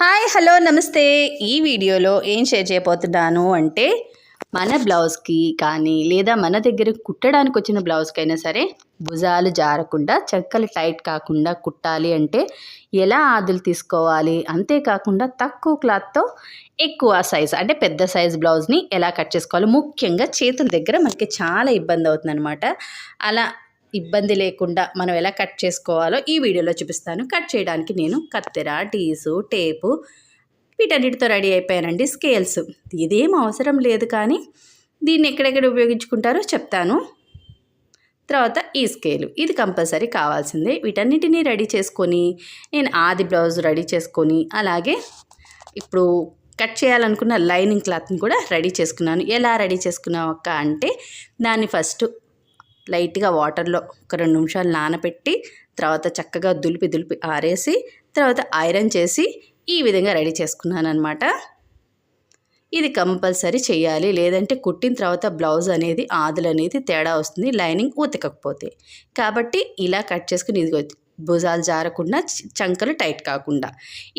Hi hello నమస్తే. ఈ వీడియోలో ఏం షేర్ చేయబోతున్నాను అంటే మన బ్లౌజ్కి కానీ లేదా మన దగ్గర కుట్టడానికి వచ్చిన బ్లౌజ్కైనా సరే భుజాలు జారకుండా చక్కలు టైట్ కాకుండా కుట్టాలి అంటే ఎలా ఆదులు తీసుకోవాలి? అంతేకాకుండా తక్కువ క్లాత్తో ఎక్కువ సైజ్ అంటే పెద్ద సైజ్ బ్లౌజ్ని ఎలా కట్ చేసుకోవాలి? ముఖ్యంగా చేతుల దగ్గర మనకి చాలా ఇబ్బంది అవుతుంది అలా ఇబ్బంది లేకుండా మనం ఎలా కట్ చేసుకోవాలో ఈ వీడియోలో చూపిస్తాను. కట్ చేయడానికి నేను కత్తెర టీసు టేపు వీటన్నిటితో రెడీ అయిపోయానండి. స్కేల్స్. ఇదేం అవసరం లేదు కానీ దీన్ని ఎక్కడెక్కడ ఉపయోగించుకుంటారో చెప్తాను. తర్వాత ఈ స్కేలు. ఇది కంపల్సరీ కావాల్సిందే. వీటన్నిటినీ రెడీ చేసుకొని నేను ఆది బ్లౌజ్ రెడీ చేసుకొని అలాగే ఇప్పుడు కట్ చేయాలనుకున్న లైనింగ్ క్లాత్ని కూడా రెడీ చేసుకున్నాను. ఎలా రెడీ చేసుకున్నావు అక్క అంటే దాన్ని ఫస్ట్ లైట్గా వాటర్లో ఒక రెండు నిమిషాలు నానబెట్టి తర్వాత చక్కగా దులిపి దులిపి ఆరేసి తర్వాత ఐరన్ చేసి ఈ విధంగా రెడీ చేసుకున్నాను అనమాట ఇది కంపల్సరీ చేయాలి. లేదంటే కుట్టిన తర్వాత బ్లౌజ్ అనేది ఆదులు అనేది తేడా వస్తుంది లైనింగ్ ఉతకకపోతే కాబట్టి ఇలా కట్ చేసుకుని ఇది భుజాలు జారకుండా చంకలు టైట్ కాకుండా.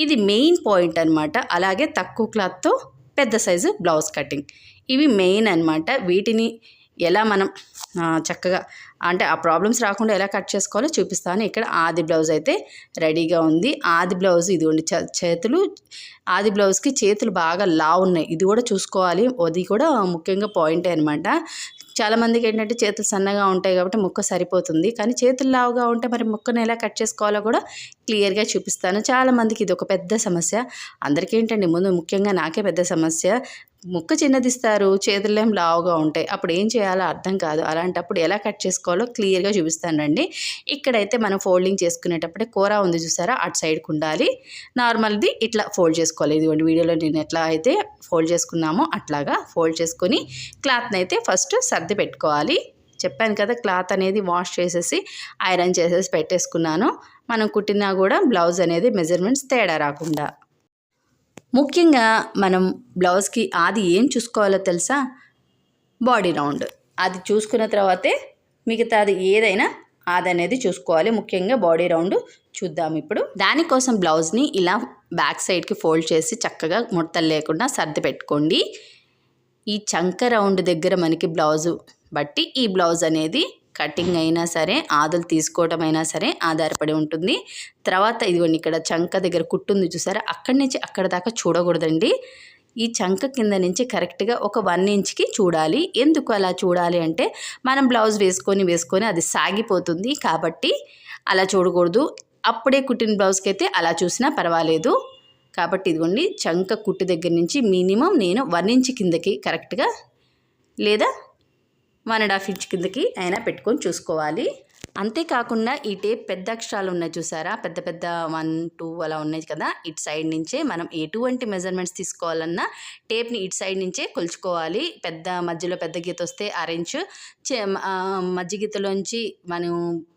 ఇది మెయిన్ పాయింట్ అనమాట అలాగే తక్కువ క్లాత్తో పెద్ద సైజు బ్లౌజ్ కటింగ్. ఇవి మెయిన్ అనమాట వీటిని ఎలా మనం చక్కగా అంటే ఆ ప్రాబ్లమ్స్ రాకుండా ఎలా కట్ చేసుకోవాలో చూపిస్తాను. ఇక్కడ ఆది బ్లౌజ్ అయితే రెడీగా ఉంది. ఆది బ్లౌజ్ ఇదిగోండి చేతులు ఆది బ్లౌజ్కి చేతులు బాగా లా ఉన్నాయి. ఇది కూడా చూసుకోవాలి. అది కూడా ముఖ్యంగా పాయింటే అనమాట చాలామందికి ఏంటంటే చేతులు సన్నగా ఉంటాయి కాబట్టి ముక్క సరిపోతుంది. కానీ చేతులు లావుగా ఉంటే మరి ముక్కను ఎలా కట్ చేసుకోవాలో కూడా క్లియర్గా చూపిస్తాను. చాలామందికి ఇది ఒక పెద్ద సమస్య. అందరికీ ఏంటండి ముందు ముఖ్యంగా నాకే పెద్ద సమస్య. ముక్క చిన్నదిస్తారు చేతులేం లావుగా ఉంటాయి. అప్పుడు ఏం చేయాలో అర్థం కాదు. అలాంటప్పుడు ఎలా కట్ చేసుకోవాలో క్లియర్గా చూపిస్తానండి ఇక్కడైతే మనం ఫోల్డింగ్ చేసుకునేటప్పుడే కూర ఉంది చూసారా? అటు సైడ్కి ఉండాలి. నార్మల్ది ఇట్లా ఫోల్డ్ చేసుకోవాలి. ఇదిగోండి వీడియోలో నేను ఎట్లా అయితే ఫోల్డ్ చేసుకున్నామో అట్లాగా ఫోల్డ్ చేసుకొని క్లాత్ని అయితే ఫస్ట్ సర్ది పెట్టుకోవాలి. చెప్పాను కదా క్లాత్ అనేది వాష్ చేసేసి ఐరన్ చేసేసి పెట్టేసుకున్నాను. మనం కుట్టినా కూడా బ్లౌజ్ అనేది మెజర్మెంట్స్ తేడా రాకుండా. ముఖ్యంగా మనం బ్లౌజ్కి ఆది ఏం చూసుకోవాలో తెలుసా? Body round. అది చూసుకున్న తర్వాతే మిగతాది ఏదైనా అది అనేది చూసుకోవాలి. ముఖ్యంగా బాడీ రౌండ్ చూద్దాం ఇప్పుడు. దానికోసం బ్లౌజ్ని ఇలా బ్యాక్ సైడ్కి ఫోల్డ్ చేసి చక్కగా ముడతలు లేకుండా సర్ది పెట్టుకోండి. ఈ చంక రౌండ్ దగ్గర మనకి బ్లౌజు బట్టి ఈ బ్లౌజ్ అనేది కటింగ్ అయినా సరే ఆదులు తీసుకోవడం అయినా సరే ఆధారపడి ఉంటుంది. తర్వాత ఇదిగోండి ఇక్కడ చంక దగ్గర కుట్టుంది చూసారా? అక్కడి నుంచి అక్కడ దాకా చూడకూడదండి. ఈ చంక కింద నుంచి కరెక్ట్గా ఒక వన్ ఇంచ్కి చూడాలి. ఎందుకు అలా చూడాలి అంటే మనం బ్లౌజ్ వేసుకొని వేసుకొని అది సాగిపోతుంది కాబట్టి అలా చూడకూడదు. అప్పుడే కుట్టిన బ్లౌజ్కి అయితే అలా చూసినా పర్వాలేదు. కాబట్టి ఇదిగోండి చంక కుట్టు దగ్గర నుంచి మినిమం నేను వన్ ఇంచ్ కిందకి కరెక్ట్గా లేదా? వన్ అండ్ హాఫ్ ఇంచ్ కిందకి అయినా పెట్టుకొని చూసుకోవాలి. అంతేకాకుండా ఈ టేప్ పెద్ద అక్షరాలు ఉన్నాయి చూసారా? పెద్ద పెద్ద వన్ టూ అలా ఉన్నాయి కదా? ఇటు సైడ్ నుంచే మనం ఎటువంటి మెజర్మెంట్స్ తీసుకోవాలన్నా టేప్ని ఇటు సైడ్ నుంచే కొలుచుకోవాలి. పెద్ద మధ్యలో పెద్ద గీత వస్తే అరెంజ్ మధ్య గీతలోంచి మనం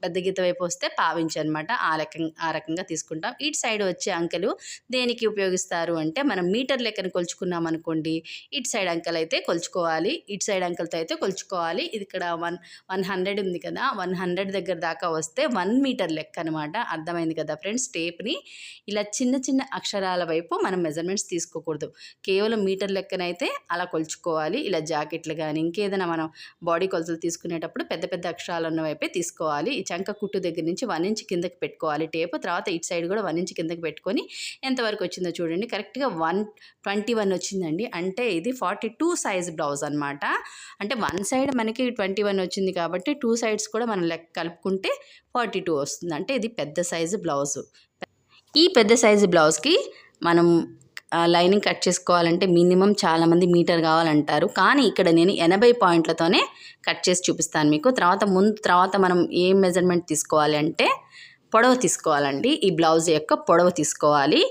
పెద్ద గీత వైపు వస్తే పావించు అనమాట ఆ రకంగా ఆ రకంగా తీసుకుంటాం. ఇటు సైడ్ వచ్చే అంకెలు దేనికి ఉపయోగిస్తారు అంటే మనం మీటర్ లెక్కన కొలుచుకున్నాం అనుకోండి ఇటు సైడ్ అంకెలు అయితే కొలుచుకోవాలి ఇటు సైడ్ అంకెలతో అయితే కొలుచుకోవాలి. ఇది ఇక్కడ వన్ వన్ హండ్రెడ్ ఉంది కదా? వన్ హండ్రెడ్ దగ్గర దగ్గర దాకా వస్తే వన్ మీటర్ లెక్క అనమాట అర్థమైంది కదా ఫ్రెండ్స్ టేప్ని ఇలా చిన్న చిన్న అక్షరాల వైపు మనం మెజర్మెంట్స్ తీసుకోకూడదు. కేవలం మీటర్ లెక్కనైతే అలా కొలుచుకోవాలి. ఇలా జాకెట్లు కానీ ఇంకేదైనా మనం బాడీ కొలతలు తీసుకునేటప్పుడు పెద్ద పెద్ద అక్షరాలు ఉన్న వైపే తీసుకోవాలి. ఈ చంక కుట్టు దగ్గర నుంచి వన్ ఇంచ్ కిందకి పెట్టుకోవాలి. టేప్ తర్వాత ఇటు సైడ్ కూడా వన్ ఇంచ్ కిందకి పెట్టుకొని ఎంతవరకు వచ్చిందో చూడండి. కరెక్ట్గా వన్ ట్వంటీ వన్ వచ్చిందండి. అంటే ఇది ఫార్టీ టూ సైజ్ బ్లౌజ్ అనమాట అంటే వన్ సైడ్ మనకి ట్వంటీ వన్ వచ్చింది కాబట్టి టూ సైడ్స్ కూడా మనం లెక్క కలుపుకుంటే ఫార్టీ టూ వస్తుంది. అంటే ఇది పెద్ద సైజు బ్లౌజు. ఈ పెద్ద సైజు బ్లౌజ్కి మనం లైనింగ్ కట్ చేసుకోవాలంటే మినిమం చాలామంది మీటర్ కావాలంటారు. కానీ ఇక్కడ నేను ఎనభై పాయింట్లతోనే కట్ చేసి చూపిస్తాను మీకు. తర్వాత ముందు తర్వాత మనం ఏం మెజర్మెంట్ తీసుకోవాలి అంటే పొడవ తీసుకోవాలండి. ఈ బ్లౌజ్ యొక్క పొడవ తీసుకోవాలి.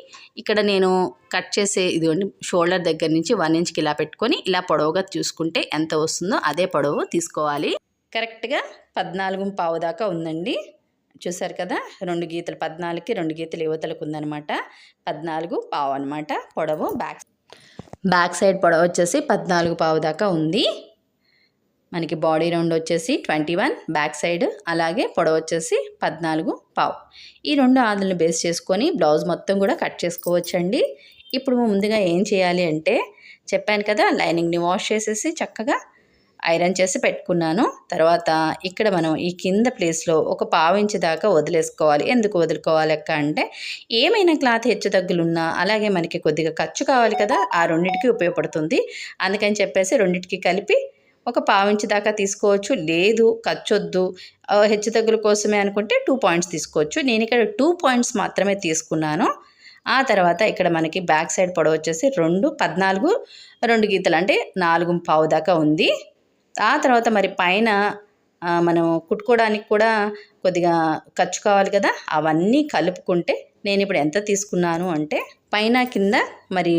ఇక్కడ నేను కట్ చేసే ఇదిగోండి షోల్డర్ దగ్గర నుంచి వన్ ఇంచ్కి ఇలా పెట్టుకొని ఇలా పొడవుగా చూసుకుంటే ఎంత వస్తుందో అదే పొడవు తీసుకోవాలి. కరెక్ట్గా పద్నాలుగు పావు దాకా ఉందండి. చూసారు కదా? రెండు గీతలు పద్నాలుగుకి రెండు గీతలు యువతలకు ఉందనమాట పద్నాలుగు పావు అనమాట పొడవు. బ్యాక్ బ్యాక్ సైడ్ పొడవు వచ్చేసి పద్నాలుగు పావు దాకా ఉంది. మనకి బాడీ రౌండ్ వచ్చేసి ట్వంటీ వన్ బ్యాక్ సైడ్ అలాగే పొడవు వచ్చేసి పద్నాలుగు పావు. ఈ రెండు ఆదులను బేస్ చేసుకొని బ్లౌజ్ మొత్తం కూడా కట్ చేసుకోవచ్చండి. ఇప్పుడు ముందుగా ఏం చేయాలి అంటే చెప్పాను కదా లైనింగ్ని వాష్ చేసేసి చక్కగా ఐరన్ చేసి పెట్టుకున్నాను. తర్వాత ఇక్కడ మనం ఈ కింద ప్లేస్లో ఒక పావు దాకా వదిలేసుకోవాలి. ఎందుకు వదులుకోవాలి అక్క అంటే ఏమైనా క్లాత్ హెచ్చు తగ్గులున్నా అలాగే మనకి కొద్దిగా ఖర్చు కావాలి కదా ఆ రెండింటికి ఉపయోగపడుతుంది. అందుకని చెప్పేసి రెండింటికి కలిపి ఒక పావించి దాకా తీసుకోవచ్చు. లేదు ఖర్చొద్దు. హెచ్చు తగ్గుల కోసమే అనుకుంటే టూ పాయింట్స్ తీసుకోవచ్చు. నేను ఇక్కడ టూ పాయింట్స్ మాత్రమే తీసుకున్నాను. ఆ తర్వాత ఇక్కడ మనకి బ్యాక్ సైడ్ పొడవు వచ్చేసి రెండు పద్నాలుగు రెండు గీతలు అంటే నాలుగు పావు దాకా ఉంది. ఆ తర్వాత మరి పైన మనం కుట్టుకోవడానికి కూడా కొద్దిగా ఖర్చు కావాలి కదా అవన్నీ కలుపుకుంటే నేను ఇప్పుడు ఎంత తీసుకున్నాను అంటే పైన కింద మరి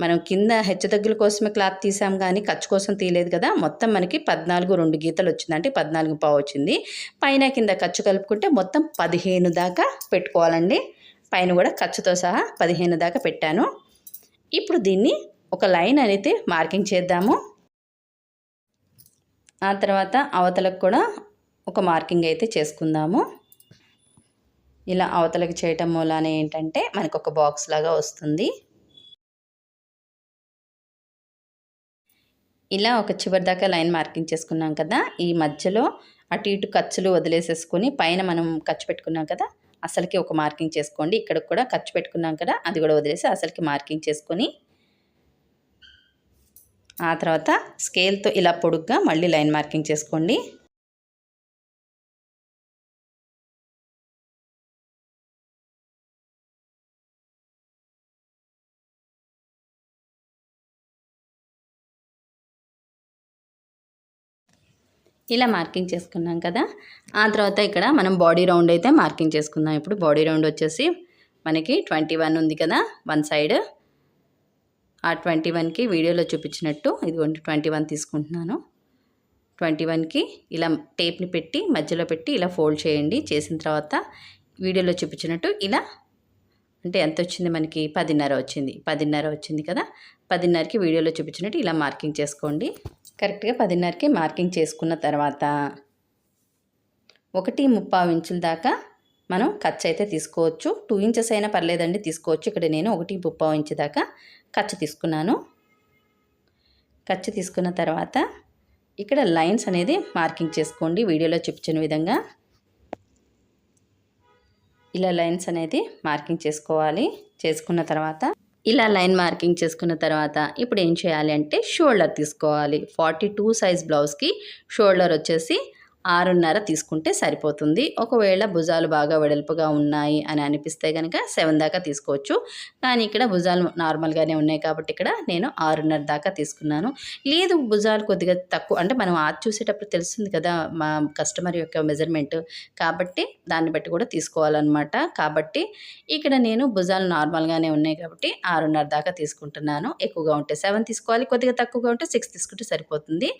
మనం కింద హెచ్చుతగ్గుల కోసమే క్లాత్ తీసాం కానీ ఖర్చు కోసం తీయలేదు కదా మొత్తం మనకి పద్నాలుగు రెండు గీతలు వచ్చిందంటే పద్నాలుగు పావు వచ్చింది. పైన కింద ఖర్చు కలుపుకుంటే మొత్తం పదిహేను దాకా పెట్టుకోవాలండి. పైన కూడా ఖర్చుతో సహా పదిహేను దాకా పెట్టాను. ఇప్పుడు దీన్ని ఒక లైన్ అనేది మార్కింగ్ చేద్దాము. ఆ తర్వాత అవతలకు కూడా ఒక మార్కింగ్ అయితే చేసుకుందాము. ఇలా అవతలకి చేయటం మూలాన ఏంటంటే మనకు ఒక బాక్స్ లాగా వస్తుంది. ఇలా ఒక చివరి దాకా లైన్ మార్కింగ్ చేసుకున్నాం కదా. ఈ మధ్యలో అటు ఇటు ఖర్చులు వదిలేసేసుకొని పైన మనం ఖర్చు పెట్టుకున్నాం కదా. అసలుకి ఒక మార్కింగ్ చేసుకోండి. ఇక్కడ కూడా ఖర్చు పెట్టుకున్నాం కదా. అది కూడా వదిలేసి అసలుకి మార్కింగ్ చేసుకొని ఆ తర్వాత స్కేల్తో ఇలా పొడుగ్గా మళ్ళీ లైన్ మార్కింగ్ చేసుకోండి. ఇలా మార్కింగ్ చేసుకున్నాం కదా. ఆ తర్వాత ఇక్కడ మనం బాడీ రౌండ్ అయితే మార్కింగ్ చేసుకుందాం. ఇప్పుడు బాడీ రౌండ్ వచ్చేసి మనకి ట్వంటీ వన్ ఉంది కదా వన్ సైడ్. ఆ ట్వంటీ వన్కి వీడియోలో చూపించినట్టు ఇదిగోండి ట్వంటీ వన్ తీసుకుంటున్నాను. ట్వంటీ వన్కి ఇలా టేప్ని పెట్టి మధ్యలో పెట్టి ఇలా ఫోల్డ్ చేయండి. చేసిన తర్వాత వీడియోలో చూపించినట్టు ఇలా అంటే ఎంత వచ్చింది మనకి? పదిన్నర వచ్చింది. పదిన్నర వచ్చింది కదా? పదిన్నరకి వీడియోలో చూపించినట్టు ఇలా మార్కింగ్ చేసుకోండి. కరెక్ట్గా పదిన్నరకి మార్కింగ్ చేసుకున్న తర్వాత ఒకటి ముప్పావు ఇంచుల దాకా మనం ఖర్చు అయితే తీసుకోవచ్చు. టూ ఇంచెస్ అయినా పర్లేదండి తీసుకోవచ్చు. ఇక్కడ నేను ఒకటి ముప్పావు ఇంచు దాకా ఖర్చు తీసుకున్నాను. ఖర్చు తీసుకున్న తర్వాత ఇక్కడ లైన్స్ అనేది మార్కింగ్ చేసుకోండి వీడియోలో చూపించిన విధంగా. ఇలా లైన్స్ అనేది మార్కింగ్ చేసుకోవాలి చేసుకున్న తర్వాత. ఇలా లైన్ మార్కింగ్ చేసుకున్న తర్వాత ఇప్పుడు ఏం చేయాలి అంటే షోల్డర్ తీసుకోవాలి. ఫార్టీ టూ సైజ్ బ్లౌజ్కి షోల్డర్ వచ్చేసి ఆరున్నర తీసుకుంటే సరిపోతుంది. ఒకవేళ భుజాలు బాగా వెడల్పుగా ఉన్నాయి అని అనిపిస్తే కనుక సెవెన్ దాకా తీసుకోవచ్చు. కానీ ఇక్కడ భుజాలు నార్మల్గానే ఉన్నాయి కాబట్టి ఇక్కడ నేను ఆరున్నర దాకా తీసుకున్నాను. లేదు భుజాలు కొద్దిగా తక్కువ అంటే మనం ఆది చూసేటప్పుడు తెలుస్తుంది కదా మా కస్టమర్ యొక్క మెజర్మెంట్. కాబట్టి దాన్ని బట్టి కూడా తీసుకోవాలన్నమాట. కాబట్టి ఇక్కడ నేను భుజాలు నార్మల్గానే ఉన్నాయి కాబట్టి ఆరున్నర దాకా తీసుకుంటున్నాను. ఎక్కువగా ఉంటే సెవెన్ తీసుకోవాలి కొద్దిగా తక్కువగా ఉంటే సిక్స్ తీసుకుంటే సరిపోతుంది.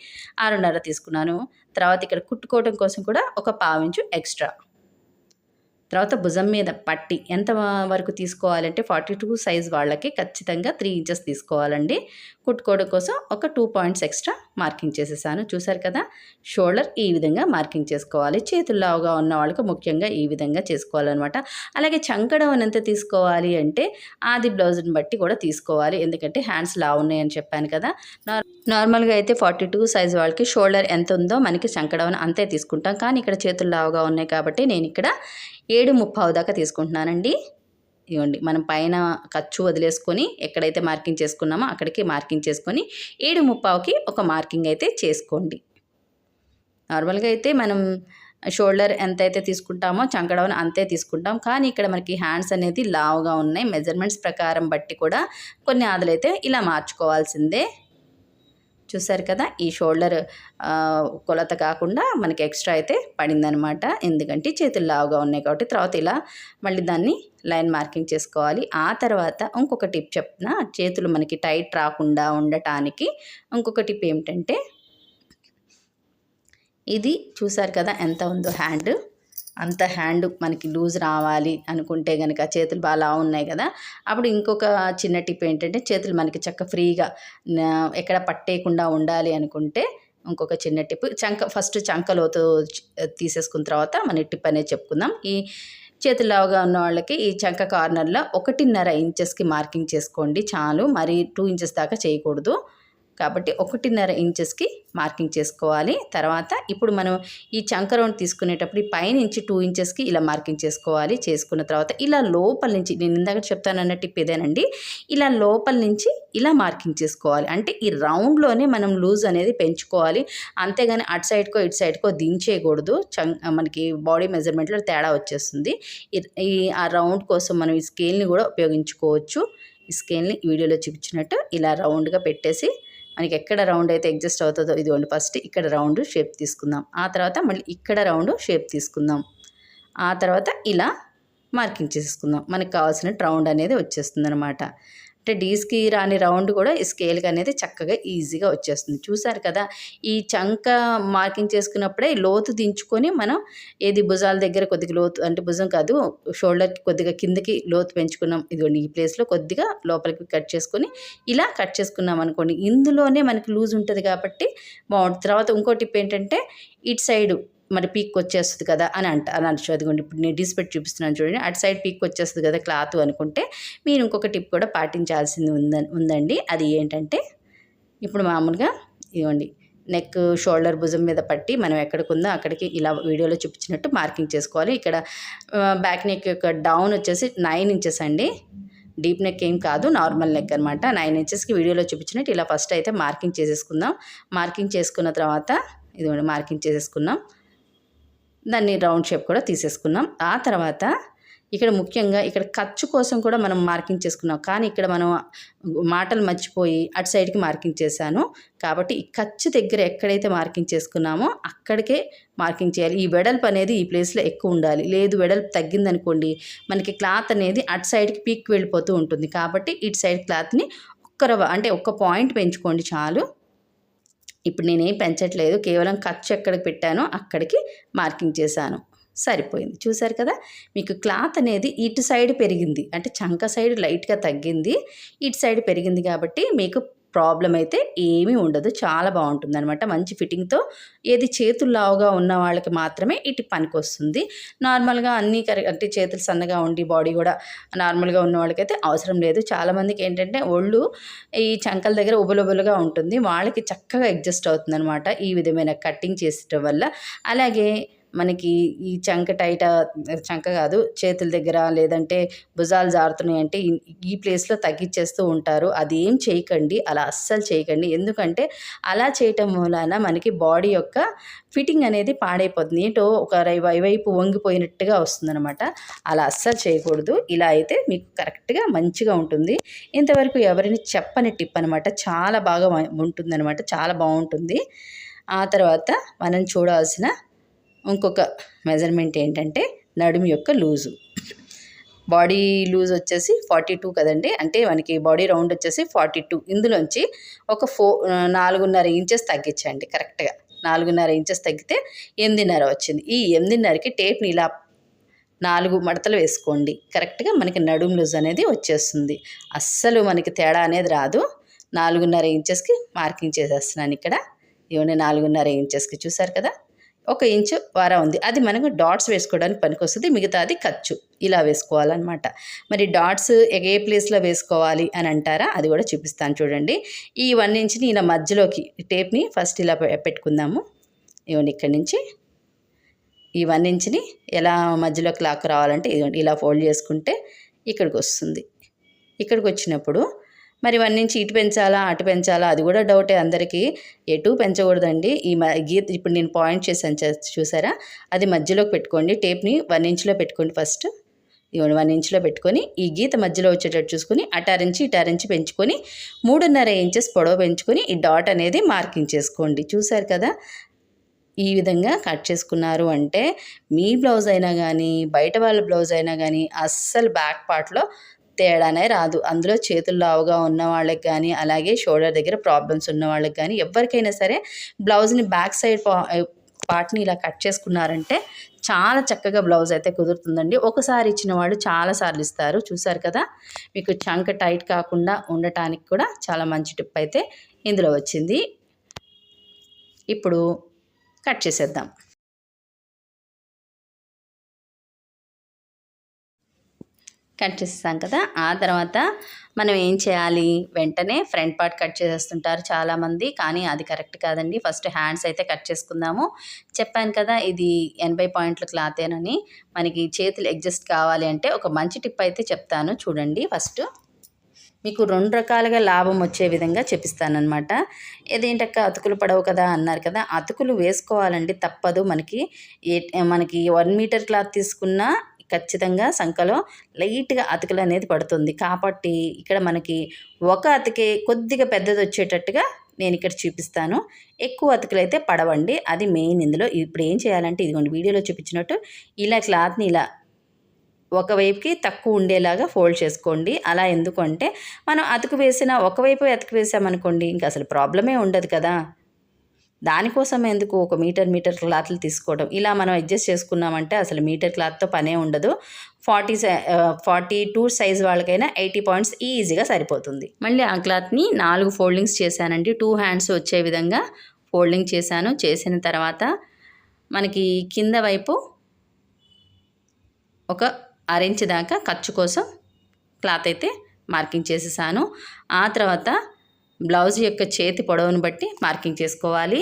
ఆరున్నర తీసుకున్నాను. తర్వాత ఇక్కడ కుట్టుకోవడం కోసం కూడా ఒక పావించు ఎక్స్ట్రా. తర్వాత భుజం మీద పట్టి ఎంత వరకు తీసుకోవాలంటే ఫార్టీ టూ సైజ్ వాళ్ళకి ఖచ్చితంగా త్రీ ఇంచెస్ తీసుకోవాలండి. కుట్టుకోవడం కోసం ఒక టూ పాయింట్స్ ఎక్స్ట్రా మార్కింగ్ చేసేసాను. చూసారు కదా? షోల్డర్ ఈ విధంగా మార్కింగ్ చేసుకోవాలి. చేతులు లావుగా ఉన్న వాళ్ళకి ముఖ్యంగా ఈ విధంగా చేసుకోవాలన్నమాట. అలాగే చంకడం ఎంత తీసుకోవాలి అంటే ఆది బ్లౌజ్ని బట్టి కూడా తీసుకోవాలి. ఎందుకంటే హ్యాండ్స్ లావు ఉన్నాయని చెప్పాను కదా? నార్ నార్మల్గా అయితే ఫార్టీ టూ సైజ్ వాళ్ళకి షోల్డర్ ఎంత ఉందో మనకి చంకడం అంతే తీసుకుంటాం. కానీ ఇక్కడ చేతులు లావుగా ఉన్నాయి కాబట్టి నేను ఇక్కడ ఏడు ముప్పావు దాకా తీసుకుంటున్నానండి. ఇవ్వండి మనం పైన ఖర్చు వదిలేసుకొని ఎక్కడైతే మార్కింగ్ చేసుకున్నామో అక్కడికి మార్కింగ్ చేసుకొని ఏడు ముప్పావుకి ఒక మార్కింగ్ అయితే చేసుకోండి. నార్మల్గా అయితే మనం షోల్డర్ ఎంత అయితే తీసుకుంటామో చంకడవన అంతే తీసుకుంటాం. కానీ ఇక్కడ మనకి హ్యాండ్స్ అనేది లావుగా ఉన్నాయి. మెజర్మెంట్స్ ప్రకారం బట్టి కూడా కొన్ని ఆదులైతే ఇలా మార్చుకోవాల్సిందే. చూసారు కదా ఈ షోల్డర్ కొలత కాకుండా మనకి ఎక్స్ట్రా అయితే పడిందనమాట ఎందుకంటే చేతులు లావుగా ఉన్నాయి కాబట్టి తర్వాత ఇలా మళ్ళీ దాన్ని లైన్ మార్కింగ్ చేసుకోవాలి. ఆ తర్వాత ఇంకొక టిప్ చెప్పిన చేతులు మనకి టైట్ రాకుండా ఉండటానికి ఇంకొక టిప్ ఏమిటంటే ఇది చూసారు కదా ఎంత ఉందో హ్యాండ్. అంత హ్యాండ్ మనకి లూజ్ రావాలి అనుకుంటే కనుక చేతులు బాగా ఉన్నాయి కదా. అప్పుడు ఇంకొక చిన్న టిప్ ఏంటంటే చేతులు మనకి చక్క ఫ్రీగా ఎక్కడ పట్టేయకుండా ఉండాలి అనుకుంటే ఇంకొక చిన్న టిప్ చంక ఫస్ట్ చంకలోతో తీసేసుకున్న తర్వాత మన టిప్ అనేది చెప్పుకుందాం. ఈ చేతులావుగా ఉన్న వాళ్ళకి ఈ చంక కార్నర్లో ఒకటిన్నర ఇంచెస్కి మార్కింగ్ చేసుకోండి చాలు. మరి టూ ఇంచెస్ దాకా చేయకూడదు. కాబట్టి ఒకటిన్నర ఇంచెస్కి మార్కింగ్ చేసుకోవాలి. తర్వాత ఇప్పుడు మనం ఈ చంక రౌండ్ తీసుకునేటప్పుడు ఈ పైనుంచి టూ ఇంచెస్కి ఇలా మార్కింగ్ చేసుకోవాలి. చేసుకున్న తర్వాత ఇలా లోపల నుంచి నేను ఇందాక చెప్తానన్న టిప్ ఇదేనండి. ఇలా లోపల నుంచి ఇలా మార్కింగ్ చేసుకోవాలి. అంటే ఈ రౌండ్లోనే మనం లూజ్ అనేది పెంచుకోవాలి. అంతేగాని అటు సైడ్కో ఇటు సైడ్కో దించేయకూడదు. చం మనకి బాడీ మెజర్మెంట్లో తేడా వచ్చేస్తుంది. ఈ- ఆ రౌండ్ కోసం మనం ఈ స్కేల్ని కూడా ఉపయోగించుకోవచ్చు. ఈ స్కేల్ని వీడియోలో చూపించినట్టు ఇలా రౌండ్గా పెట్టేసి మనకి ఎక్కడ రౌండ్ అయితే అడ్జస్ట్ అవుతుందో ఇదిగోండి ఫస్ట్ ఇక్కడ రౌండ్ షేప్ తీసుకుందాం. ఆ తర్వాత మళ్ళీ ఇక్కడ రౌండ్ షేప్ తీసుకుందాం. ఆ తర్వాత ఇలా మార్కింగ్ చేసుకుందాం. మనకు కావాల్సిన రౌండ్ అనేది వచ్చేస్తుంది అనమాట అంటే డీస్కి రాని రౌండ్ కూడా ఈ స్కేల్కి అనేది చక్కగా ఈజీగా వచ్చేస్తుంది. చూసారు కదా ఈ చంక మార్కింగ్ చేసుకున్నప్పుడే లోతు దించుకొని మనం ఏది భుజాల దగ్గర కొద్దిగా లోతు అంటే భుజం కాదు షోల్డర్కి కొద్దిగా కిందకి లోతు పెంచుకున్నాం. ఇదిగోండి ఈ ప్లేస్లో కొద్దిగా లోపలికి కట్ చేసుకొని ఇలా కట్ చేసుకున్నాం అనుకోండి. ఇందులోనే మనకి లూజ్ ఉంటుంది కాబట్టి బాగుంటుంది. తర్వాత ఇంకో టిప్ ఏంటంటే ఇటు సైడు మరి పీక్ వచ్చేస్తుంది కదా అని అంట అని అంటారు అదిగోండి ఇప్పుడు నేను డిస్పెట్ చూపిస్తున్నాను చూడండి. అటు సైడ్ పీక్ వచ్చేస్తుంది కదా క్లాత్ అనుకుంటే మీరు ఇంకొక టిప్ కూడా పాటించాల్సింది ఉంద ఉందండి. అది ఏంటంటే ఇప్పుడు మామూలుగా ఇదిగోండి నెక్ షోల్డర్ భుజం మీద పట్టి మనం ఎక్కడికి ఉందో అక్కడికి ఇలా వీడియోలో చూపించినట్టు మార్కింగ్ చేసుకోవాలి. ఇక్కడ బ్యాక్ నెక్ యొక్క డౌన్ వచ్చేసి నైన్ ఇంచెస్ అండి. డీప్ నెక్ ఏం కాదు నార్మల్ నెక్ అనమాట నైన్ ఇంచెస్కి వీడియోలో చూపించినట్టు ఇలా ఫస్ట్ అయితే మార్కింగ్ చేసేసుకుందాం. మార్కింగ్ చేసుకున్న తర్వాత ఇదిగోండి మార్కింగ్ చేసేసుకున్నాం దాన్ని రౌండ్ షేప్ కూడా తీసేసుకున్నాం. ఆ తర్వాత ఇక్కడ ముఖ్యంగా ఇక్కడ ఖర్చు కోసం కూడా మనం మార్కింగ్ చేసుకున్నాం. కానీ ఇక్కడ మనం మాటలు మర్చిపోయి అటు సైడ్కి మార్కింగ్ చేశాను. కాబట్టి ఈ ఖర్చు దగ్గర ఎక్కడైతే మార్కింగ్ చేసుకున్నామో అక్కడికే మార్కింగ్ చేయాలి. ఈ వెడల్పు అనేది ఈ ప్లేస్లో ఎక్కువ ఉండాలి. లేదు వెడల్పు తగ్గిందనుకోండి మనకి క్లాత్ అనేది అటు సైడ్కి పీక్ వెళ్ళిపోతూ ఉంటుంది. కాబట్టి ఇటు సైడ్ క్లాత్ని ఒక్కరవ అంటే ఒక్క పాయింట్ పెంచుకోండి చాలు. ఇప్పుడు నేనేం పెంచట్లేదు కేవలం ఖర్చు ఎక్కడికి పెట్టానో అక్కడికి మార్కింగ్ చేశాను. సరిపోయింది. చూసారు కదా? మీకు క్లాత్ అనేది ఇటు సైడ్ పెరిగింది. అంటే చంక సైడ్ లైట్గా తగ్గింది ఇటు సైడ్ పెరిగింది కాబట్టి మీకు ప్రాబ్లం అయితే ఏమీ ఉండదు. చాలా బాగుంటుంది అనమాట మంచి ఫిట్టింగ్తో ఏది చేతులు లావుగా ఉన్న వాళ్ళకి మాత్రమే ఇటు పనికి వస్తుంది నార్మల్గా అన్నీ కరెక్ట్ అంటే చేతులు సన్నగా ఉండి బాడీ కూడా నార్మల్గా ఉన్న వాళ్ళకైతే అవసరం లేదు. చాలామందికి ఏంటంటే ఒళ్ళు ఈ చంకల దగ్గర ఉబులుబులుగా ఉంటుంది. వాళ్ళకి చక్కగా అడ్జస్ట్ అవుతుంది అనమాట ఈ విధమైన కట్టింగ్ చేసటం వల్ల. అలాగే మనకి ఈ చంక టైట చంక కాదు చేతుల దగ్గర లేదంటే భుజాలు జారుతున్నాయి అంటే ఈ- ప్లేస్లో తగ్గించేస్తూ ఉంటారు. అది ఏం చేయకండి అలా అస్సలు చేయకండి. ఎందుకంటే అలా చేయటం మూలాన మనకి బాడీ యొక్క ఫిట్టింగ్ అనేది పాడైపోతుంది. ఏంటో ఒక వైవైపు వంగిపోయినట్టుగా వస్తుందన్నమాట. అలా అస్సలు చేయకూడదు. ఇలా అయితే మీకు కరెక్ట్గా మంచిగా ఉంటుంది. ఇంతవరకు ఎవరిని చెప్పని టిప్ అనమాట చాలా బాగా ఉంటుందన్నమాట. చాలా బాగుంటుంది. ఆ తర్వాత మనం చూడాల్సిన ఇంకొక మెజర్మెంట్ ఏంటంటే నడుము యొక్క లూజు. బాడీ లూజ్ వచ్చేసి ఫార్టీ టూ కదండి. అంటే మనకి బాడీ రౌండ్ వచ్చేసి ఫార్టీ టూ. ఇందులోంచి ఒక ఫో నాలుగున్నర ఇంచెస్ తగ్గించండి కరెక్ట్గా. నాలుగున్నర ఇంచెస్ తగ్గితే ఎనిమిదిన్నర వచ్చింది. ఈ ఎనిమిదిన్నరకి టేప్ని ఇలా నాలుగు మడతలు వేసుకోండి. కరెక్ట్గా మనకి నడుము లూజ్ అనేది వచ్చేస్తుంది. అస్సలు మనకి తేడా అనేది రాదు. నాలుగున్నర ఇంచెస్కి మార్కింగ్ చేసేస్తున్నాను ఇక్కడ. ఇవన్నీ నాలుగున్నర ఇంచెస్కి చూసారు కదా? ఒక ఇంచు వారా ఉంది. అది మనకు డాట్స్ వేసుకోవడానికి పనికొస్తుంది. మిగతాది ఖర్చు. ఇలా వేసుకోవాలన్నమాట. మరి డాట్స్ ఏ ప్లేస్లో వేసుకోవాలి అని అంటారా? అది కూడా చూపిస్తాను చూడండి. ఈ వన్ ఇంచ్ని ఇలా మధ్యలోకి టేప్ని ఫస్ట్ ఇలా పె- పెట్టుకుందాము. ఇవ్వండి ఇక్కడి నుంచి. ఈ వన్ ఇంచ్ని ఎలా మధ్యలోకి లాక్ రావాలంటే ఇదిగోండి ఇలా ఫోల్డ్ చేసుకుంటే ఇక్కడికి వస్తుంది. ఇక్కడికి వచ్చినప్పుడు మరి వన్ నుంచి ఇటు పెంచాలా అటు పెంచాలా? అది కూడా డౌటే అందరికీ. ఎటు పెంచకూడదండి. ఈ మ గీత ఇప్పుడు నేను పాయింట్ చేశాను చూసారా? అది మధ్యలోకి పెట్టుకోండి. టేప్ని వన్ ఇంచ్లో పెట్టుకోండి ఫస్ట్. ఇవ్వండి వన్ ఇంచ్లో పెట్టుకొని ఈ గీత మధ్యలో వచ్చేటట్టు చూసుకొని అటారించి ఇటారించి పెంచుకొని మూడున్నర ఇంచెస్ పొడవు పెంచుకొని ఈ డాట్ అనేది మార్కింగ్ చేసుకోండి. చూసారు కదా? ఈ విధంగా కట్ చేసుకున్నారు అంటే మీ బ్లౌజ్ అయినా కానీ బయట వాళ్ళ బ్లౌజ్ అయినా కానీ అస్సలు బ్యాక్ పార్ట్లో తేడానే రాదు. అందులో చేతులు లావుగా ఉన్న వాళ్ళకి కానీ అలాగే షోల్డర్ దగ్గర ప్రాబ్లమ్స్ ఉన్న వాళ్ళకి కానీ ఎవరికైనా సరే బ్లౌజ్ని బ్యాక్ సైడ్ పార్ట్ని ఇలా కట్ చేసుకున్నారంటే చాలా చక్కగా బ్లౌజ్ అయితే కుదురుతుందండి. ఒకసారి ఇచ్చిన వాళ్ళు చాలాసార్లు ఇస్తారు. చూసారు కదా? మీకు చంక టైట్ కాకుండా ఉండటానికి కూడా చాలా మంచి టిప్ అయితే ఇందులో వచ్చింది. ఇప్పుడు కట్ చేసేద్దాం. కట్ చేస్తాం కదా ఆ తర్వాత మనం ఏం చేయాలి? వెంటనే ఫ్రంట్ పార్ట్ కట్ చేసేస్తుంటారు చాలామంది కానీ అది కరెక్ట్ కాదండి. ఫస్ట్ హ్యాండ్స్ అయితే కట్ చేసుకుందాము. చెప్పాను కదా ఇది ఎనభై పాయింట్ల క్లాతేనని. మనకి చేతులు అడ్జస్ట్ కావాలి అంటే ఒక మంచి టిప్ అయితే చెప్తాను. చూడండి ఫస్ట్. మీకు రెండు రకాలుగా లాభం వచ్చే విధంగా చెప్పిస్తానమాట ఏదేంటక్క అతుకులు పడవు కదా అన్నారు కదా అతుకులు వేసుకోవాలండి తప్పదు. మనకి ఏ మనకి వన్ మీటర్ క్లాత్ తీసుకున్నా ఖచ్చితంగా సంఖలో లైట్గా అతుకులు అనేది పడుతుంది. కాబట్టి ఇక్కడ మనకి ఒక అతికే కొద్దిగా పెద్దది వచ్చేటట్టుగా నేను ఇక్కడ చూపిస్తాను. ఎక్కువ అతుకులు అయితే పడవండి. అది మెయిన్ ఇందులో. ఇప్పుడు ఏం చేయాలంటే ఇదిగోండి వీడియోలో చూపించినట్టు ఇలా క్లాత్ని ఇలా ఒకవైపుకి తక్కువ ఉండేలాగా ఫోల్డ్ చేసుకోండి. అలా ఎందుకంటే మనం అతుకు వేసిన ఒకవైపు అతుకు వేసామనుకోండి ఇంకా అసలు ప్రాబ్లమే ఉండదు కదా. దానికోసం ఎందుకు ఒక మీటర్ మీటర్ క్లాత్లు తీసుకోవడం? ఇలా మనం అడ్జస్ట్ చేసుకున్నామంటే అసలు మీటర్ క్లాత్తో పనే ఉండదు. ఫార్టీ ఫార్టీ టూ సైజ్ వాళ్ళకైనా ఎయిటీ పాయింట్స్ ఈజీగా సరిపోతుంది. మళ్ళీ ఆ క్లాత్ని నాలుగు ఫోల్డింగ్స్ చేశానండి. టూ హ్యాండ్స్ వచ్చే విధంగా ఫోల్డింగ్ చేశాను. చేసిన తర్వాత మనకి కింద వైపు ఒక అరెంజ్ దాకా ఖర్చు కోసం క్లాత్ అయితే మార్కింగ్ చేసేసాను. ఆ తర్వాత బ్లౌజ్ యొక్క చేతి పొడవును బట్టి మార్కింగ్ చేసుకోవాలి.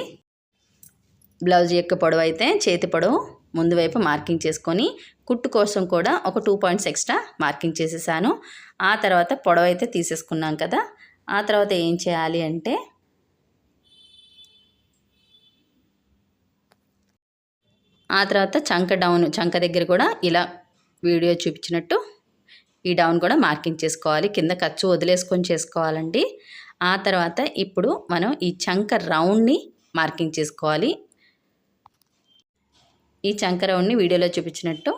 బ్లౌజ్ యొక్క పొడవు అయితే చేతి పొడవు ముందు వైపు మార్కింగ్ చేసుకొని కుట్టు కోసం కూడా ఒక టూ పాయింట్స్ ఎక్స్ట్రా మార్కింగ్ చేసేసాను. ఆ తర్వాత పొడవు అయితే తీసేసుకున్నాం కదా. ఆ తర్వాత ఏం చేయాలి అంటే ఆ తర్వాత చంక డౌన్ చంక దగ్గర కూడా ఇలా వీడియో చూపించినట్టు ఈ డౌన్ కూడా మార్కింగ్ చేసుకోవాలి. కింద ఖర్చు వదిలేసుకొని చేసుకోవాలండి. ఆ తర్వాత ఇప్పుడు మనం ఈ చంక రౌండ్ని మార్కింగ్ చేసుకోవాలి. ఈ చంక రౌండ్ని వీడియోలో చూపించినట్టు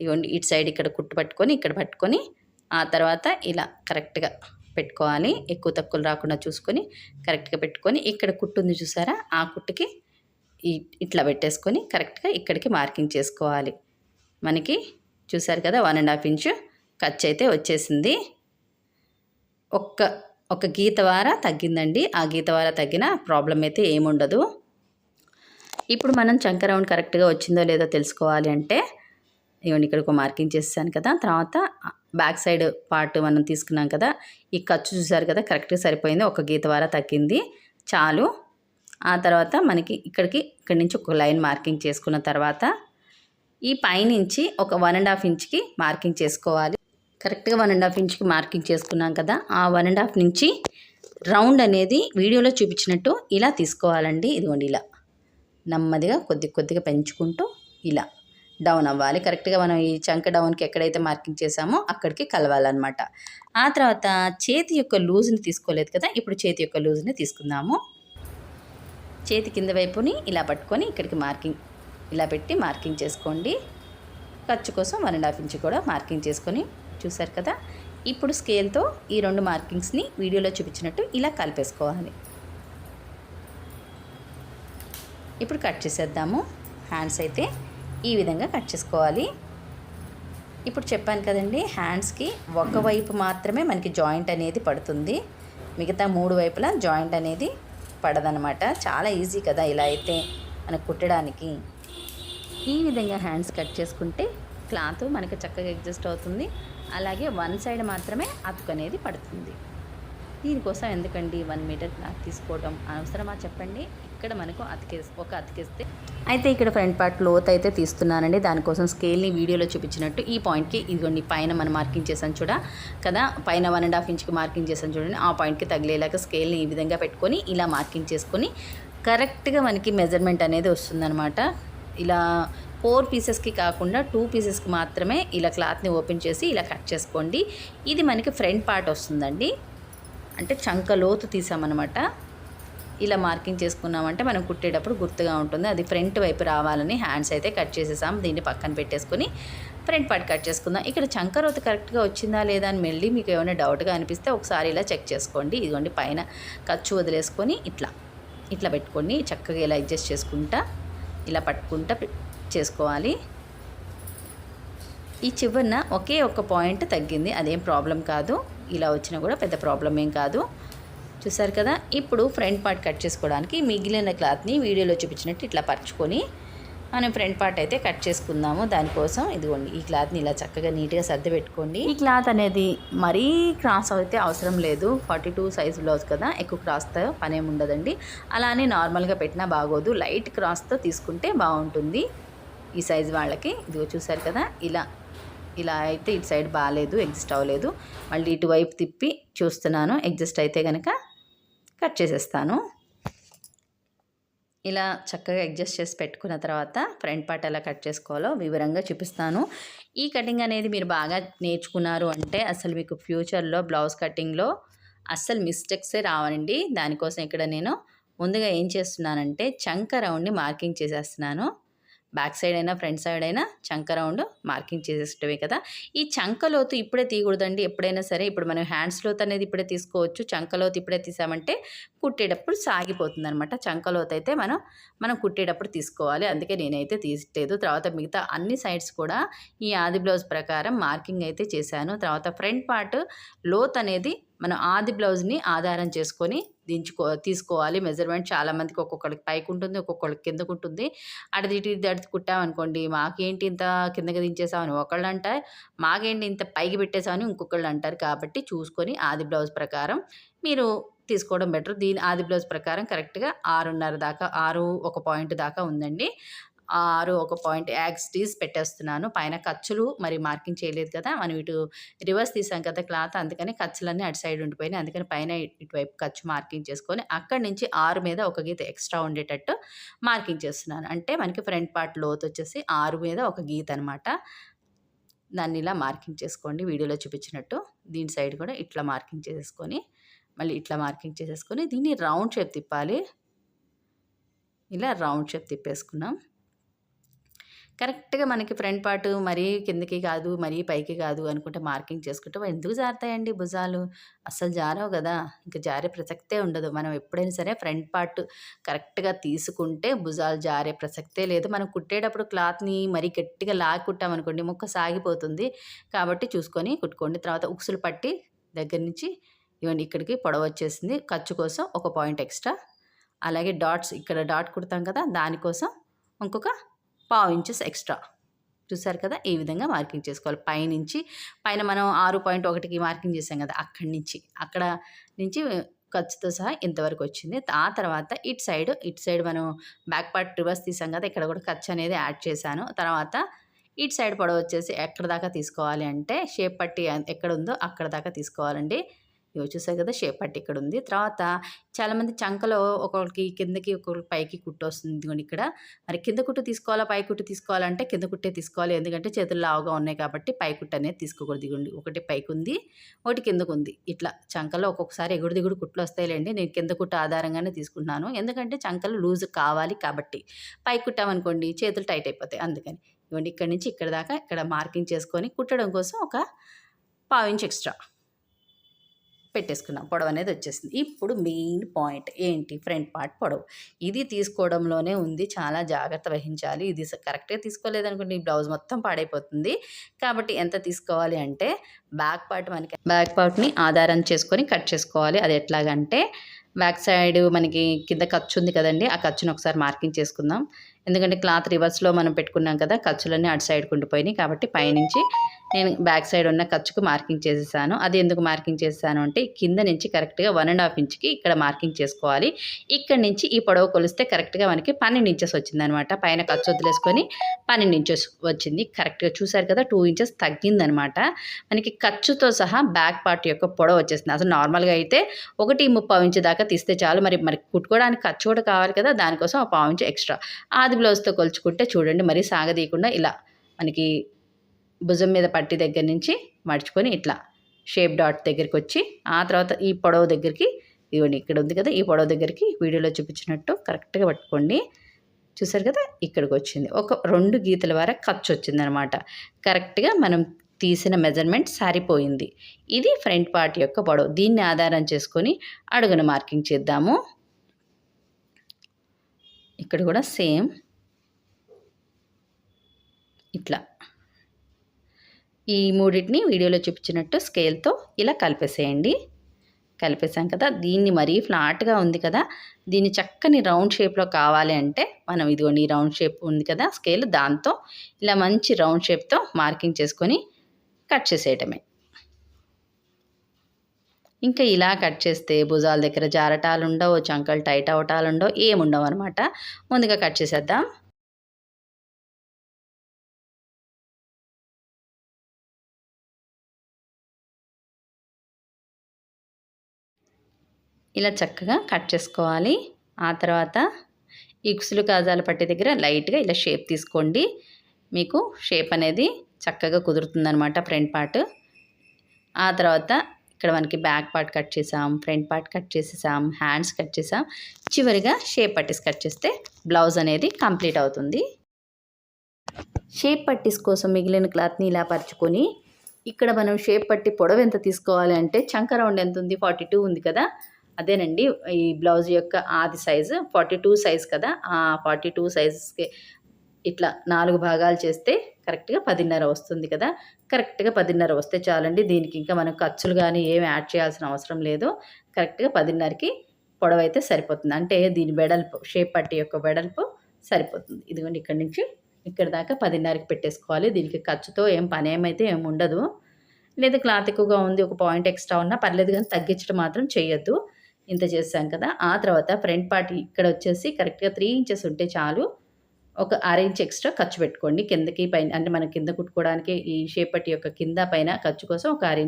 ఇవ్వండి ఇటు సైడ్ ఇక్కడ కుట్టు పట్టుకొని ఇక్కడ పట్టుకొని ఆ తర్వాత ఇలా కరెక్ట్గా పెట్టుకోవాలి. ఎక్కువ తక్కువలు రాకుండా చూసుకొని కరెక్ట్గా పెట్టుకొని ఇక్కడ కుట్టు ఉంది చూసారా? ఆ కుట్టుకి ఇట్లా పెట్టేసుకొని కరెక్ట్గా ఇక్కడికి మార్కింగ్ చేసుకోవాలి. మనకి చూసారు కదా వన్ అండ్ హాఫ్ ఇంచు ఖర్చు అయితే వచ్చేసింది. ఒక్క ఒక గీత వార తగ్గిందండి. ఆ గీత వార తగ్గిన ప్రాబ్లం అయితే ఏముండదు. ఇప్పుడు మనం చంక రౌండ్ కరెక్ట్గా వచ్చిందో లేదో తెలుసుకోవాలి అంటే ఇవన్నీ ఇక్కడ ఒక మార్కింగ్ చేసాను కదా. తర్వాత బ్యాక్ సైడ్ పార్ట్ మనం తీసుకున్నాం కదా. ఈ ఖర్చు చూసారు కదా కరెక్ట్గా సరిపోయింది. ఒక గీత వార తగ్గింది. చాలు. ఆ తర్వాత మనకి ఇక్కడికి ఇక్కడి నుంచి ఒక లైన్ మార్కింగ్ చేసుకున్న తర్వాత ఈ పైనుంచి ఒక వన్ అండ్ హాఫ్ ఇంచ్కి మార్కింగ్ చేసుకోవాలి. కరెక్ట్గా వన్ అండ్ హాఫ్ ఇంచ్కి మార్కింగ్ చేసుకున్నాం కదా ఆ వన్ అండ్ హాఫ్ నుంచి రౌండ్ అనేది వీడియోలో చూపించినట్టు ఇలా తీసుకోవాలండి. ఇదిగోండి ఇలా నెమ్మదిగా కొద్ది కొద్దిగా పెంచుకుంటూ ఇలా డౌన్ అవ్వాలి. కరెక్ట్గా మనం ఈ చంక డౌన్కి ఎక్కడైతే మార్కింగ్ చేసామో అక్కడికి కలవాలన్నమాట. ఆ తర్వాత చేతి యొక్క లూజ్ని తీసుకోలేదు కదా ఇప్పుడు చేతి యొక్క లూజ్ని తీసుకుందాము. చేతి కింద వైపుని ఇలా పట్టుకొని ఇక్కడికి మార్కింగ్ ఇలా పెట్టి మార్కింగ్ చేసుకోండి. ఖర్చు కోసం వన్ అండ్ హాఫ్ ఇంచ్ కూడా మార్కింగ్ చేసుకొని చూసారు కదా? ఇప్పుడు స్కేల్తో ఈ రెండు మార్కింగ్స్ని వీడియోలో చూపించినట్టు ఇలా కలిపేసుకోవాలి. ఇప్పుడు కట్ చేసేద్దాము. హ్యాండ్స్ అయితే ఈ విధంగా కట్ చేసుకోవాలి. ఇప్పుడు చెప్పాను కదండి హ్యాండ్స్కి ఒకవైపు మాత్రమే మనకి జాయింట్ అనేది పడుతుంది. మిగతా మూడు వైపులా జాయింట్ అనేది పడదనమాట చాలా ఈజీ కదా ఇలా అయితే మనకు కుట్టడానికి. ఈ విధంగా హ్యాండ్స్ కట్ చేసుకుంటే క్లాత్ మనకి చక్కగా అడ్జస్ట్ అవుతుంది. అలాగే వన్ సైడ్ మాత్రమే అతుకు అనేది పడుతుంది. దీనికోసం ఎందుకండి వన్ మీటర్ క్లాత్ తీసుకోవడం అవసరమా చెప్పండి? ఇక్కడ మనకు అతికే ఒక అతికేస్తే. అయితే ఇక్కడ ఫ్రంట్ పార్ట్ లోత్ అయితే తీస్తున్నానండి. దానికోసం స్కేల్ని వీడియోలో చూపించినట్టు ఈ పాయింట్కి ఇదిగోండి పైన మనం మార్కింగ్ చేసాం చూడ. కదా పైన వన్ అండ్ హాఫ్ ఇంచ్కి మార్కింగ్ చేసాను చూడండి. ఆ పాయింట్కి తగిలేలాగా స్కేల్ని ఈ విధంగా పెట్టుకొని ఇలా మార్కింగ్ చేసుకొని కరెక్ట్గా మనకి మెజర్మెంట్ అనేది వస్తుందన్నమాట. ఇలా ఫోర్ పీసెస్కి కాకుండా టూ పీసెస్కి మాత్రమే ఇలా క్లాత్ని ఓపెన్ చేసి ఇలా కట్ చేసుకోండి. ఇది మనకి ఫ్రంట్ పార్ట్ వస్తుందండి. అంటే చంక లోతు తీసామన్నమాట. ఇలా మార్కింగ్ చేసుకున్నామంటే మనం కుట్టేటప్పుడు గుర్తుగా ఉంటుంది. అది ఫ్రంట్ వైపు రావాలని హ్యాండ్స్ అయితే కట్ చేసేసాం. దీన్ని పక్కన పెట్టేసుకొని ఫ్రంట్ పార్ట్ కట్ చేసుకుందాం. ఇక్కడ చంకరోత కరెక్ట్గా వచ్చిందా లేదా అని మళ్ళీ మీకు ఏమైనా డౌట్గా అనిపిస్తే ఒకసారి ఇలా చెక్ చేసుకోండి. ఇదిగోండి పైన ఖర్చు వదిలేసుకొని ఇట్లా ఇట్లా పెట్టుకొని చక్కగా ఇలా అడ్జస్ట్ చేసుకుంటా ఇలా పట్టుకుంటా చేసుకోవాలి. ఈ చివరిన ఒకే ఒక్క పాయింట్ తగ్గింది. అదేం ప్రాబ్లం కాదు. ఇలా వచ్చినా కూడా పెద్ద ప్రాబ్లం ఏం కాదు. చూసారు కదా? ఇప్పుడు ఫ్రంట్ పార్ట్ కట్ చేసుకోవడానికి మిగిలిన క్లాత్ని వీడియోలో చూపించినట్టు ఇట్లా పరుచుకొని మనం ఫ్రంట్ పార్ట్ అయితే కట్ చేసుకుందాము. దానికోసం ఇదిగోండి ఈ క్లాత్ని ఇలా చక్కగా నీట్గా సర్ది పెట్టుకోండి. ఈ క్లాత్ అనేది మరీ క్రాస్ అయితే అవసరం లేదు. ఫార్టీ టూ సైజ్ బ్లౌజ్ కదా? ఎక్కువ క్రాస్తో పనేం ఉండదండి. అలానే నార్మల్గా పెట్టినా బాగోదు. లైట్ క్రాస్తో తీసుకుంటే బాగుంటుంది. ఈ సైజ్ వాళ్ళకి. ఇదిగో చూసారు కదా ఇలా ఇలా అయితే ఇటు సైడ్ బాగాలేదు ఎగ్జిస్ట్ అవ్వలేదు. మళ్ళీ ఇటువైపు తిప్పి చూస్తున్నాను ఎగ్జిస్ట్ అయితే కనుక కట్ చేసేస్తాను. ఇలా చక్కగా అడ్జస్ట్ చేసి పెట్టుకున్న తర్వాత ఫ్రంట్ పార్ట్ ఎలా కట్ చేసుకోవాలో వివరంగా చూపిస్తాను. ఈ కటింగ్ అనేది మీరు బాగా నేర్చుకున్నారు అంటే అసలు మీకు ఫ్యూచర్లో బ్లౌజ్ కటింగ్లో అస్సలు మిస్టేక్సే రావండి. దానికోసం ఇక్కడ నేను ముందుగా ఏం చేస్తున్నానంటే చంక రౌండ్ని మార్కింగ్ చేసేస్తున్నాను. బ్యాక్ సైడ్ అయినా ఫ్రంట్ సైడ్ అయినా చంక రౌండ్ మార్కింగ్ చేసేటమే కదా. ఈ చంకలోతు ఇప్పుడే తీయకూడదండి. ఎప్పుడైనా సరే ఇప్పుడు మనం హ్యాండ్స్ లోతు అనేది ఇప్పుడే తీసుకోవచ్చు. చంకలోతు ఇప్పుడే తీసామంటే కుట్టేటప్పుడు సాగిపోతుంది అనమాట చంకలోతు అయితే మనం మనం కుట్టేటప్పుడు తీసుకోవాలి. అందుకే నేనైతే తీసలేదు తర్వాత మిగతా అన్ని సైడ్స్ కూడా ఈ ఆది బ్లౌజ్ ప్రకారం మార్కింగ్ అయితే చేశాను. తర్వాత ఫ్రంట్ పార్ట్ లోత్ అనేది మనం ఆది బ్లౌజ్ని ఆధారం చేసుకొని దించుకో తీసుకోవాలి. మెజర్మెంట్ చాలామందికి ఒక్కొక్కరికి పైకి ఉంటుంది ఒక్కొక్కరికి కిందకు ఉంటుంది అటు ఇటు దడిచి కుట్టామనుకోండి మాకేంటి ఇంత కిందకి దించేసామని ఒకళ్ళు అంటారు మాకేంటి ఇంత పైకి పెట్టేసామని ఇంకొకళ్ళు అంటారు. కాబట్టి చూసుకొని ఆది బ్లౌజ్ ప్రకారం మీరు తీసుకోవడం బెటర్. దీని ఆది బ్లౌజ్ ప్రకారం కరెక్ట్గా ఆరున్నర దాకా ఆరు ఒక పాయింట్ దాకా ఉందండి. ఆరు ఒక పాయింట్ యాక్స్ తీసి పెట్టేస్తున్నాను. పైన ఖర్చులు మరి మార్కింగ్ చేయలేదు కదా మనం ఇటు రివర్స్ తీసాం కదా క్లాత్ అందుకని ఖర్చులన్నీ అటు సైడ్ ఉండిపోయినాయి. అందుకని పైన ఇటువైపు ఖర్చు మార్కింగ్ చేసుకొని అక్కడి నుంచి ఆరు మీద ఒక గీత ఎక్స్ట్రా ఉండేటట్టు మార్కింగ్ చేస్తున్నాను. అంటే మనకి ఫ్రంట్ పార్ట్ లోతు వచ్చేసి ఆరు మీద ఒక గీత అనమాట దాన్ని ఇలా మార్కింగ్ చేసుకోండి వీడియోలో చూపించినట్టు. దీని సైడ్ కూడా ఇట్లా మార్కింగ్ చేసేసుకొని మళ్ళీ ఇట్లా మార్కింగ్ చేసేసుకొని దీన్ని రౌండ్ షేప్ తిప్పాలి. ఇలా రౌండ్ షేప్ తిప్పేసుకున్నాం. కరెక్ట్గా మనకి ఫ్రంట్ పార్ట్ మరీ కిందకి కాదు మరీ పైకి కాదు అనుకుంటే మార్కింగ్ చేసుకుంటే ఎందుకు జారుతాయండి భుజాలు? అస్సలు జారవు కదా! ఇంకా జారే ప్రసక్తే ఉండదు. మనం ఎప్పుడైనా సరే ఫ్రంట్ పార్ట్ కరెక్ట్గా తీసుకుంటే భుజాలు జారే ప్రసక్తే లేదు. మనం కుట్టేటప్పుడు క్లాత్ని మరీ గట్టిగా లాగి కుట్టామనుకోండి ముక్క సాగిపోతుంది. కాబట్టి చూసుకొని కుట్టుకోండి. తర్వాత ఉక్సులు పట్టి దగ్గర నుంచి ఇవన్నీ ఇక్కడికి పొడవ వచ్చేసింది. ఖర్చు కోసం ఒక పాయింట్ ఎక్స్ట్రా. అలాగే డాట్స్ ఇక్కడ డాట్ కుడతాం కదా! దానికోసం ఇంకొక పావు ఇంచెస్ ఎక్స్ట్రా. చూసారు కదా? ఈ విధంగా మార్కింగ్ చేసుకోవాలి. పైనుంచి పైన మనం ఆరు పాయింట్ ఒకటికి మార్కింగ్ చేసాం కదా అక్కడి నుంచి. అక్కడ నుంచి ఖర్చుతో సహా ఇంతవరకు వచ్చింది. ఆ తర్వాత ఇటు సైడ్ ఇటు సైడ్ మనం బ్యాక్ పార్ట్ రివర్స్ తీసాం కదా ఇక్కడ కూడా ఖర్చు అనేది యాడ్ చేశాను. తర్వాత ఇటు సైడ్ పొడవ వచ్చేసి ఎక్కడ దాకా తీసుకోవాలి అంటే షేప్ పట్టి ఎక్కడ ఉందో అక్కడ దాకా తీసుకోవాలండి. ఇవి చూసారు కదా షేప్ పట్టి ఇక్కడ ఉంది తర్వాత చాలామంది చంకలో ఒకరికి కిందకి ఒకరికి పైకి కుట్టు వస్తుంది ఇదిగోండి ఇక్కడ. మరి కింద కుట్టు తీసుకోవాలా? పై కుట్టు తీసుకోవాలంటే కింద కుట్టే తీసుకోవాలి. ఎందుకంటే చేతులు లావుగా ఉన్నాయి కాబట్టి పై కుట్టు అనేది తీసుకోకూడదు ఇదిగోండి. ఒకటి పైకి ఉంది ఒకటి కిందకు ఉంది ఇట్లా చంకలో ఒక్కొక్కసారి ఎగుడు దిగుడు కుట్లు వస్తాయిలేండి. నేను కింద కుట్టు ఆధారంగానే తీసుకుంటున్నాను. ఎందుకంటే చంకలు లూజ్ కావాలి కాబట్టి పై కుట్టామనుకోండి చేతులు టైట్ అయిపోతాయి. అందుకని ఇవ్వండి ఇక్కడ నుంచి ఇక్కడ దాకా ఇక్కడ మార్కింగ్ చేసుకొని కుట్టడం కోసం ఒక పావు ఇంచ్ ఎక్స్ట్రా. పెట్టేసుకున్నాం. పొడవు అనేది వచ్చేసింది. ఇప్పుడు మెయిన్ పాయింట్ ఏంటి? ఫ్రంట్ పార్ట్ పొడవు. ఇది తీసుకోవడంలోనే ఉంది. చాలా జాగ్రత్త వహించాలి. ఇది కరెక్ట్గా తీసుకోలేదనుకోండి ఈ బ్లౌజ్ మొత్తం పాడైపోతుంది. కాబట్టి ఎంత తీసుకోవాలి అంటే బ్యాక్ పార్ట్ మనకి బ్యాక్ పార్ట్ని ఆధారం చేసుకొని కట్ చేసుకోవాలి. అది ఎట్లాగంటే బ్యాక్ సైడ్ మనకి కింద ఖర్చు ఉంది కదండి ఆ ఖర్చును ఒకసారి మార్కింగ్ చేసుకుందాం. ఎందుకంటే క్లాత్ రివర్స్లో మనం పెట్టుకున్నాం కదా ఖర్చులన్నీ అటు సైడ్ కుండిపోయినాయి కాబట్టి పైనుంచి నేను బ్యాక్ సైడ్ ఉన్న ఖర్చుకు మార్కింగ్ చేసేసాను. అది ఎందుకు మార్కింగ్ చేశాను అంటే కింద నుంచి కరెక్ట్గా వన్ అండ్ హాఫ్ ఇంచ్కి ఇక్కడ మార్కింగ్ చేసుకోవాలి. ఇక్కడ నుంచి ఈ పొడవు కొలిస్తే కరెక్ట్గా మనకి పన్నెండు ఇంచెస్ వచ్చిందనమాట. పైన ఖర్చు వదిలేసుకొని పన్నెండు ఇంచెస్ వచ్చింది. కరెక్ట్గా చూసారు కదా టూ ఇంచెస్ తగ్గిందనమాట. మనకి ఖర్చుతో సహా బ్యాక్ పార్ట్ యొక్క పొడవు వచ్చేసింది. అసలు నార్మల్గా అయితే ఒకటి ముప్పావు ఇంచు దాకా తీస్తే చాలు. మరి మరి కుట్టుకోవడానికి ఖర్చు కూడా కావాలి కదా దానికోసం ఒక పావు ఇంచు ఎక్స్ట్రా. ఆది బ్లౌజ్తో కొలుచుకుంటే చూడండి మరీ సాగదీయకుండా ఇలా మనకి భుజం మీద పట్టి దగ్గర నుంచి మడుచుకొని ఇట్లా షేప్ డాట్ దగ్గరికి వచ్చి ఆ తర్వాత ఈ పొడవు దగ్గరికి ఇవ్వండి ఇక్కడ ఉంది కదా ఈ పొడవు దగ్గరికి వీడియోలో చూపించినట్టు కరెక్ట్గా పట్టుకోండి. చూసారు కదా ఇక్కడికి వచ్చింది. ఒక రెండు గీతల వరకు ఖర్చు వచ్చిందనమాట. కరెక్ట్గా మనం తీసిన మెజర్మెంట్ సరిపోయింది. ఇది ఫ్రంట్ పార్ట్ యొక్క పొడవు. దీన్ని ఆధారం చేసుకొని అడుగున మార్కింగ్ చేద్దాము. ఇక్కడ కూడా సేమ్. ఇట్లా. ఈ మూడింటిని వీడియోలో చూపించినట్టు స్కేల్తో ఇలా కలిపేసేయండి. కలిపేసాం కదా దీన్ని మరీ ఫ్లాట్గా ఉంది కదా దీన్ని చక్కని రౌండ్ షేప్లో కావాలి అంటే మనం ఇదిగోండి ఈ రౌండ్ షేప్ ఉంది కదా స్కేల్ దాంతో ఇలా మంచి రౌండ్ షేప్తో మార్కింగ్ చేసుకొని కట్ చేసేయటమే. ఇంకా ఇలా కట్ చేస్తే భుజాల దగ్గర జారటాలు ఉండవు చంకలు టైట్ అవటాలు ఉండవు ఏముండవు అనమాట ముందుగా కట్ చేసేద్దాం. ఇలా చక్కగా కట్ చేసుకోవాలి. ఆ తర్వాత ఇక్సులు కాజాలు కాజాల పట్టి దగ్గర లైట్గా ఇలా షేప్ తీసుకోండి. మీకు షేప్ అనేది చక్కగా కుదురుతుందనమాట ఫ్రంట్ పార్ట్. ఆ తర్వాత ఇక్కడ మనకి బ్యాక్ పార్ట్ కట్ చేసాం ఫ్రంట్ పార్ట్ కట్ చేసేసాం హ్యాండ్స్ కట్ చేసాం. చివరిగా షేప్ పట్టీస్ కట్ చేస్తే బ్లౌజ్ అనేది కంప్లీట్ అవుతుంది. షేప్ పట్టీస్ కోసం మిగిలిన క్లాత్ని ఇలా పరుచుకొని ఇక్కడ మనం షేప్ పట్టి పొడవు ఎంత తీసుకోవాలి అంటే చంక రౌండ్ ఎంత ఉంది? ఫార్టీ టూ ఉంది కదా? అదేనండి ఈ బ్లౌజ్ యొక్క ఆది సైజు ఫార్టీ టూ సైజ్ కదా? ఆ ఫార్టీ టూ సైజ్కి ఇట్లా నాలుగు భాగాలు చేస్తే కరెక్ట్గా పదిన్నర వస్తుంది కదా. కరెక్ట్గా పదిన్నర వస్తే చాలండి. దీనికి ఇంకా మనం ఖర్చులు కానీ ఏమి యాడ్ చేయాల్సిన అవసరం లేదు. కరెక్ట్గా పదిన్నరకి పొడవు అయితే సరిపోతుంది. అంటే దీని వెడల్పు షేప్ పట్టి యొక్క వెడల్పు సరిపోతుంది. ఇదిగోండి ఇక్కడ నుంచి ఇక్కడ దాకా పదిన్నరకి పెట్టేసుకోవాలి. దీనికి ఖర్చుతో ఏం పని ఏమైతే ఏమి ఉండదు. లేదు క్లాత్ ఎక్కువగా ఉంది ఒక పాయింట్ ఎక్స్ట్రా ఉన్నా పర్లేదు కానీ తగ్గించడం మాత్రం చేయొద్దు. ఇంత చేసాం కదా. ఆ తర్వాత ఫ్రంట్ పార్ట్ ఇక్కడ వచ్చేసి కరెక్ట్గా త్రీ ఇంచెస్ ఉంటే చాలు. ఒక అర ఇంచ్ ఎక్స్ట్రా ఖర్చు పెట్టుకోండి. కిందకి పైన అంటే మనం కింద కుట్టుకోవడానికి ఈ షేప్ పట్టి యొక్క కింద పైన ఖర్చు కోసం ఒక అర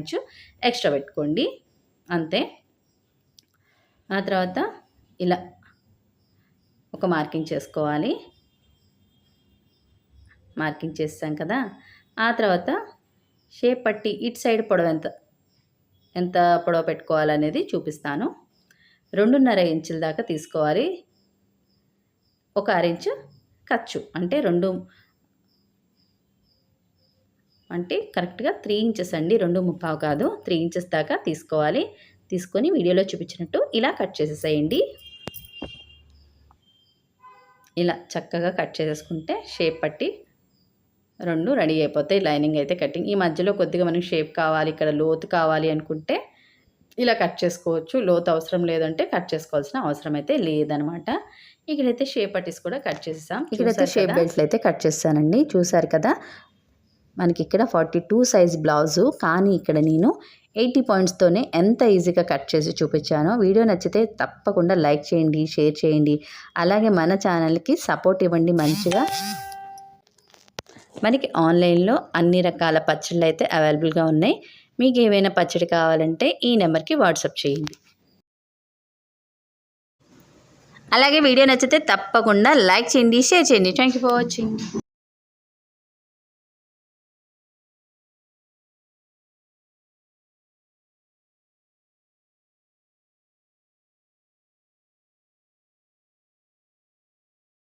ఎక్స్ట్రా పెట్టుకోండి. అంతే. ఆ తర్వాత ఇలా ఒక మార్కింగ్ చేసుకోవాలి. మార్కింగ్ చేస్తాం కదా. ఆ తర్వాత షేప్ పట్టి ఇటు సైడ్ పొడవు ఎంత ఎంత పొడవు పెట్టుకోవాలనేది చూపిస్తాను. రెండున్నర ఇంచుల దాకా తీసుకోవాలి. ఒక అరించు ఖర్చు. అంటే రెండు అంటే కరెక్ట్గా త్రీ ఇంచెస్ అండి. రెండు ముప్పావు కాదు. త్రీ ఇంచెస్ దాకా తీసుకోవాలి. తీసుకొని వీడియోలో చూపించినట్టు ఇలా కట్ చేసేసేయండి. ఇలా చక్కగా కట్ చేసేసుకుంటే షేప్ పట్టి రెండు రెడీ అయిపోతాయి. లైనింగ్ అయితే కటింగ్. ఈ మధ్యలో కొద్దిగా మనకి షేప్ కావాలి ఇక్కడ లోతు కావాలి అనుకుంటే ఇలా కట్ చేసుకోవచ్చు. లోతు అవసరం లేదంటే కట్ చేసుకోవాల్సిన అవసరం అయితే లేదనమాట. ఇక్కడైతే షేప్ పట్టీస్ కూడా కట్ చేసేసాం. ఇక్కడైతే షేప్ బెల్ట్లు అయితే కట్ చేస్తానండి. చూసారు కదా? మనకి ఇక్కడ ఫార్టీ టూ సైజ్ బ్లౌజు కానీ ఇక్కడ నేను ఎయిటీ పాయింట్స్తోనే ఎంత ఈజీగా కట్ చేసి చూపించానో వీడియో నచ్చితే తప్పకుండా లైక్ చేయండి షేర్ చేయండి. అలాగే మన ఛానల్కి సపోర్ట్ ఇవ్వండి మంచిగా. మనకి ఆన్లైన్లో అన్ని రకాల పచ్చళ్ళు అయితే అవైలబుల్గా ఉన్నాయి. మీకు ఏమైనా పచ్చడి కావాలంటే ఈ నెంబర్కి వాట్సాప్ చేయండి. అలాగే వీడియో నచ్చితే తప్పకుండా లైక్ చేయండి షేర్ చేయండి. Thank you for watching